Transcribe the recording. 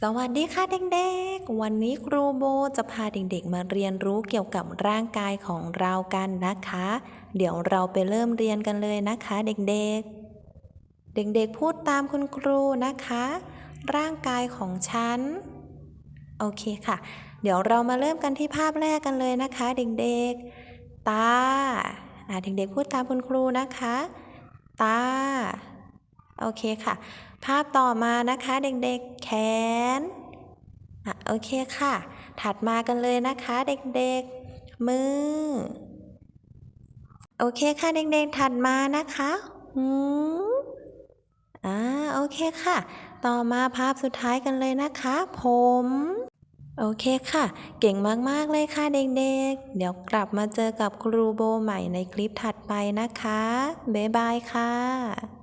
สวัสดีค่ะเด็กๆ วันนี้ครูโบจะพาเด็กๆ มาเรียนรู้เกี่ยวกับร่างกายของเรากันนะคะ เดี๋ยวเราไปเริ่มเรียนกันเลยนะคะเด็กๆ เด็กๆ พูดตามคุณครูนะคะ ร่างกายของฉัน โอเคค่ะ เดี๋ยวเรามาเริ่มกันที่ภาพแรกกันเลยนะคะ เด็กๆ ตาอะเด็กๆ พูดตามคุณครูนะคะ ตา โอเคค่ะ ภาพต่อมานะคะเด็กๆ แขนอะโอเคค่ะ ถัดมากันเลยนะคะเด็กๆ มือ โอเคค่ะเด็กๆ ถัดมานะคะหูอ่าโอเคค่ะ ต่อมาภาพสุดท้ายกันเลยนะคะ ผม โอเคค่ะ เก่งมากๆเลยค่ะเด็กๆเดี๋ยวกลับมาเจอกับครูโบใหม่ในคลิปถัดไปนะคะ บ๊ายบายค่ะ